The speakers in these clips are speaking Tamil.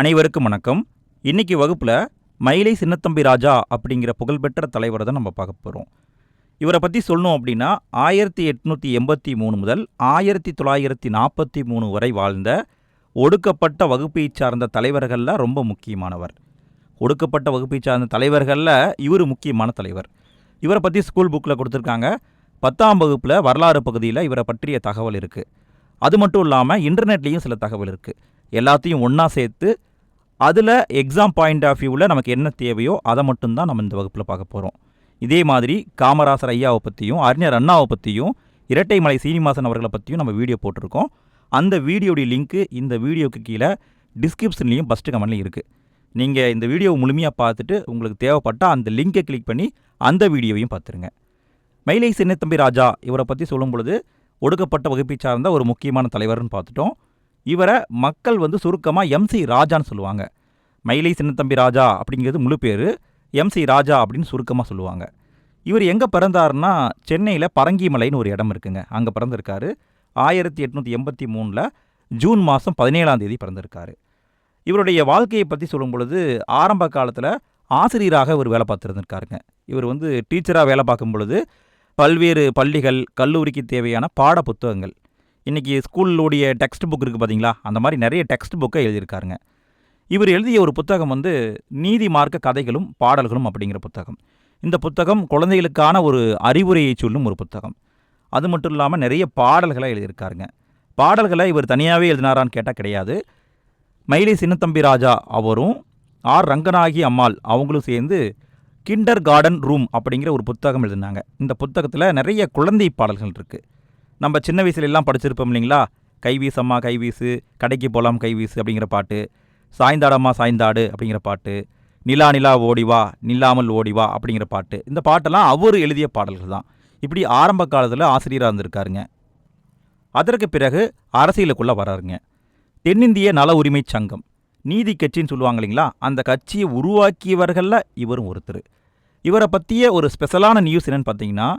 அனைவருக்கும் வணக்கம். இன்னைக்கு வகுப்பில் மயிலை சின்னத்தம்பி ராஜா அப்படிங்கிற புகழ்பெற்ற தலைவரை தான் நம்ம பார்க்க போகிறோம் இவரை பற்றி சொல்லணும் அப்படின்னா ஆயிரத்தி எட்நூற்றி எண்பத்தி மூணு முதல் ஆயிரத்தி தொள்ளாயிரத்தி நாற்பத்தி மூணு வரை வாழ்ந்த ஒடுக்கப்பட்ட வகுப்பை சார்ந்த தலைவர்களில் ரொம்ப முக்கியமானவர். ஒடுக்கப்பட்ட வகுப்பை சார்ந்த தலைவர்களில் இவர் முக்கியமான தலைவர். இவரை பற்றி ஸ்கூல் புக்கில் கொடுத்துருக்காங்க. பத்தாம் வகுப்பில் வரலாறு பகுதியில் இவரை பற்றிய தகவல் இருக்குது அது மட்டும் இல்லாமல் இன்டர்நெட்லேயும் சில தகவல் இருக்குது எல்லாத்தையும் ஒன்றா சேர்த்து அதில் எக்ஸாம் பாயிண்ட் ஆஃப் வியூவில் நமக்கு என்ன தேவையோ அதை மட்டும்தான் நம்ம இந்த வகுப்பில் பார்க்க போகிறோம் இதே மாதிரி காமராசர் ஐயாவை பற்றியும் அறிஞர் அண்ணாவை பற்றியும் இரட்டைமலை சீனிவாசன் அவர்களை பற்றியும் நம்ம வீடியோ போட்டிருக்கோம். அந்த வீடியோடைய லிங்க்கு இந்த வீடியோக்கு கீழே டிஸ்கிரிப்ஷன்லேயும் ஃபஸ்ட்டு கமெண்ட்லையும் இருக்குது நீங்கள் இந்த வீடியோவை முழுமையாக பார்த்துட்டு உங்களுக்கு தேவைப்பட்டால் அந்த லிங்கை கிளிக் பண்ணி அந்த வீடியோவையும் பார்த்துருங்க. மயிலை சின்னத்தம்பி ராஜா இவரை பற்றி சொல்லும் பொழுது ஒடுக்கப்பட்ட வகுப்பை சார்ந்த ஒரு முக்கியமான தலைவர்னு பார்த்துட்டோம். இவரை மக்கள் வந்து சுருக்கமாக எம்சி ராஜான்னு சொல்லுவாங்க. மயிலை சின்னத்தம்பி ராஜா அப்படிங்கிறது முழு பேர். எம்சி ராஜா அப்படின்னு சுருக்கமாக சொல்லுவாங்க. இவர் எங்கே பிறந்தாருன்னா சென்னையில் பரங்கிமலைன்னு ஒரு இடம் இருக்குங்க. அங்கே பிறந்திருக்காரு. ஆயிரத்தி எட்நூற்றி எண்பத்தி மூணில் ஜூன் மாதம் பதினேழாம் தேதி பிறந்திருக்காரு. இவருடைய வாழ்க்கையை பற்றி சொல்லும் பொழுது ஆரம்ப காலத்தில் ஆசிரியராக இவர் வேலை பார்த்துருந்துருக்காருங்க. இவர் வந்து டீச்சராக வேலை பார்க்கும் பொழுது பல்வேறு பள்ளிகள் கல்லூரிக்கு தேவையான பாட புத்தகங்கள். இன்றைக்கி ஸ்கூலுடைய டெக்ஸ்ட் புக் இருக்குது பார்த்தீங்களா அந்த மாதிரி நிறைய டெக்ஸ்ட் புக்கை எழுதியிருக்காருங்க. இவர் எழுதிய ஒரு புத்தகம் வந்து நீதி மார்க்க கதைகளும் பாடல்களும் அப்படிங்கிற புத்தகம். இந்த புத்தகம் குழந்தைகளுக்கான ஒரு அறிவுரையை சொல்லும் ஒரு புத்தகம். அது மட்டும் இல்லாமல் நிறைய பாடல்களை எழுதியிருக்காருங்க. பாடல்களை இவர் தனியாகவே எழுதினாரான்னு கேட்டால் கிடையாது. மயிலை சின்னத்தம்பி ராஜா அவரும் ஆர் ரங்கநாயகி அம்மாள் அவங்களும் சேர்ந்து கிண்டர் கார்டன் ரூம் அப்படிங்கிற ஒரு புத்தகம் எழுதினாங்க. இந்த புத்தகத்தில் நிறைய குழந்தை பாடல்கள் இருக்குது நம்ம சின்ன வயசுல எல்லாம் படிச்சிருப்போம் இல்லைங்களா? கைவீசம்மா கைவீசு கடைக்கு போகலாம் கைவீசு அப்படிங்கிற பாட்டு. சாய்ந்தாடம்மா சாய்ந்தாடு அப்படிங்கிற பாட்டு நிலா நிலா ஓடிவா நில்லாமல் ஓடிவா அப்படிங்கிற பாட்டு. இந்த பாட்டெல்லாம் அவர் எழுதிய பாடல்கள் தான். இப்படி ஆரம்ப காலத்தில் ஆசிரியராக இருந்திருக்காருங்க. அதற்கு பிறகு அரசியலுக்குள்ளே வராருங்க. தென்னிந்திய நல உரிமை சங்கம் நீதி கட்சின்னு சொல்லுவாங்க இல்லைங்களா? அந்த கட்சியை உருவாக்கியவர்களில் இவரும் ஒருத்தர். இவரை பற்றிய ஒரு ஸ்பெஷலான நியூஸ் என்னன்னு பார்த்தீங்கன்னா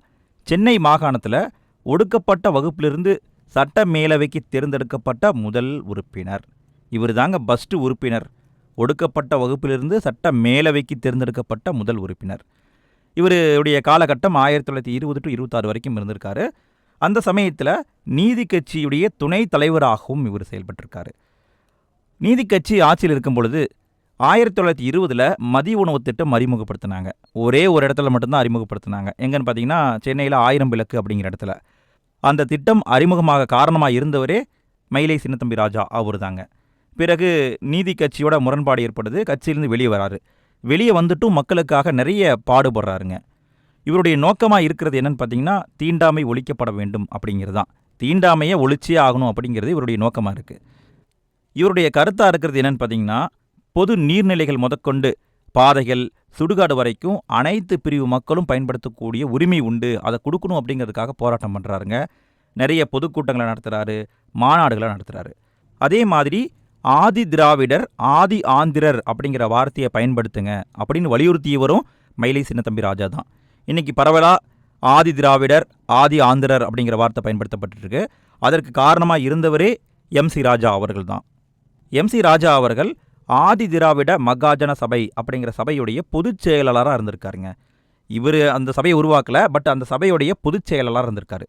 சென்னை மாகாணத்தில் ஒடுக்கப்பட்ட வகுப்பிலிருந்து சட்ட மேலவைக்கு தேர்ந்தெடுக்கப்பட்ட முதல் உறுப்பினர். இவர் தாங்க பஸ்ட்டு உறுப்பினர். ஒடுக்கப்பட்ட வகுப்பிலிருந்து சட்ட மேலவைக்கு தேர்ந்தெடுக்கப்பட்ட முதல் உறுப்பினர். இவருடைய காலகட்டம் ஆயிரத்தி தொள்ளாயிரத்தி இருபது டு இருபத்தாறு வரைக்கும் இருந்திருக்காரு. அந்த சமயத்தில் நீதி கட்சியுடைய துணைத் தலைவராகவும் இவர் செயல்பட்டிருக்காரு. நீதி கட்சி ஆட்சியில் இருக்கும் பொழுது ஆயிரத்தி தொள்ளாயிரத்தி இருபதில் மதிய உணவு திட்டம் அறிமுகப்படுத்தினாங்க. ஒரே ஒரு இடத்துல மட்டும்தான் அறிமுகப்படுத்தினாங்க. எங்கன்னு பார்த்தீங்கன்னா சென்னையில் ஆயிரம் விளக்கு அப்படிங்கிற இடத்துல. அந்த திட்டம் அறிமுகமாக காரணமாக இருந்தவரே மயிலை சின்னத்தம்பி ராஜா அவர் தாங்க பிறகு நீதி கட்சியோட முரண்பாடு ஏற்படுது. கட்சியிலேருந்து வெளியே வராரு. வெளியே வந்துட்டும் மக்களுக்காக நிறைய பாடுபடுறாருங்க. இவருடைய நோக்கமாக இருக்கிறது என்னன்னு பார்த்தீங்கன்னா தீண்டாமை ஒழிக்கப்பட வேண்டும் அப்படிங்கிறது தான் தீண்டாமையை ஒழிச்சே ஆகணும் அப்படிங்கிறது இவருடைய நோக்கமாக இருக்குது இவருடைய கருத்தாக இருக்கிறது என்னென்னு பார்த்தீங்கன்னா பொது நீர்நிலைகள் முதற்கொண்டு பாதைகள் சுடுகாடு வரைக்கும் அனைத்து பிரிவு மக்களும் பயன்படுத்தக்கூடிய உரிமை உண்டு. அதை கொடுக்கணும் அப்படிங்கிறதுக்காக போராட்டம் பண்ணுறாருங்க நிறைய பொதுக்கூட்டங்களை நடத்துகிறாரு மாநாடுகளை நடத்துகிறாரு அதே மாதிரி ஆதி திராவிடர் ஆதி ஆந்திரர் அப்படிங்கிற வார்த்தையை பயன்படுத்துங்க அப்படின்னு வலியுறுத்தியவரும் மயிலை சின்னத்தம்பி ராஜா தான். இன்றைக்கி பரவலாக ஆதி திராவிடர் ஆதி ஆந்திரர் அப்படிங்கிற வார்த்தை பயன்படுத்தப்பட்டிருக்கு. அதற்கு காரணமாக இருந்தவரே எம்சி ராஜா அவர்கள் தான். எம்சி ராஜா அவர்கள் ஆதி திராவிட மகாஜன சபை அப்படிங்கிற சபையுடைய பொதுச் செயலாளராக இருந்திருக்காருங்க. இவர் அந்த சபையை உருவாக்கல பட் அந்த சபையுடைய பொதுச் செயலாளராக இருந்திருக்காரு.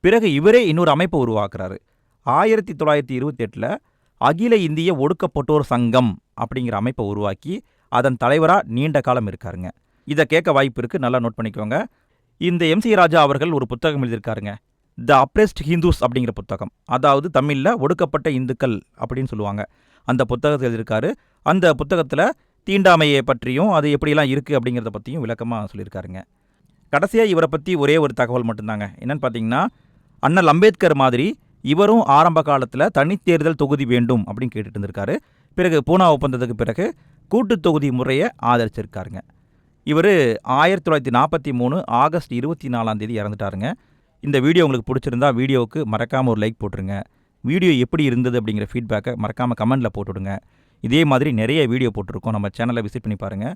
பிறகு இவரே இன்னொரு அமைப்பை உருவாக்குறாரு. ஆயிரத்தி தொள்ளாயிரத்தி இருபத்தெட்டில் அகில இந்திய ஒடுக்கப்பட்டோர் சங்கம் அப்படிங்கிற அமைப்பை உருவாக்கி அதன் தலைவராக நீண்ட காலம் இருக்காருங்க. இதை கேட்க வாய்ப்பு இருக்குது நல்லா நோட் பண்ணிக்கோங்க. இந்த எம்சி ராஜா அவர்கள் ஒரு புத்தகம் எழுதியிருக்காருங்க. த அப்ரெஸ்ட் ஹிந்துஸ் அப்படிங்கிற புத்தகம். அதாவது தமிழில் ஒடுக்கப்பட்ட இந்துக்கள் அப்படின்னு சொல்லுவாங்க. அந்த புத்தகத்தை எழுதியிருக்காரு. அந்த புத்தகத்தில் தீண்டாமையை பற்றியும் அது எப்படிலாம் இருக்குது அப்படிங்கிறத பற்றியும் விளக்கமாக சொல்லியிருக்காருங்க. கடைசியாக இவரை பற்றி ஒரே ஒரு தகவல் மட்டும்தாங்க. என்னென்னு பார்த்தீங்கன்னா அண்ணல் அம்பேத்கர் மாதிரி இவரும் ஆரம்ப காலத்தில் தனித்தேர்தல் தொகுதி வேண்டும் அப்படின்னு கேட்டுட்டு இருந்திருக்காரு. பிறகு பூனா ஒப்பந்தத்துக்கு பிறகு கூட்டுத் தொகுதி முறையை ஆதரிச்சிருக்காருங்க. இவர் ஆயிரத்தி தொள்ளாயிரத்தி நாற்பத்தி மூணு ஆகஸ்ட் இருபத்தி நாலாம் தேதி இறந்துட்டாருங்க. இந்த வீடியோ உங்களுக்கு பிடிச்சிருந்தா வீடியோவுக்கு மறக்காமல் ஒரு லைக் போட்டுருங்க. வீடியோ எப்படி இருந்தது அப்படிங்கிற ஃபீட்பேக்கை மறக்காமல் கமெண்ட்டில் போட்டுவிடுங்க இதே மாதிரி நிறைய வீடியோ போட்டிருக்கோம். நம்ம சேனலை விசிட் பண்ணி பாருங்கள்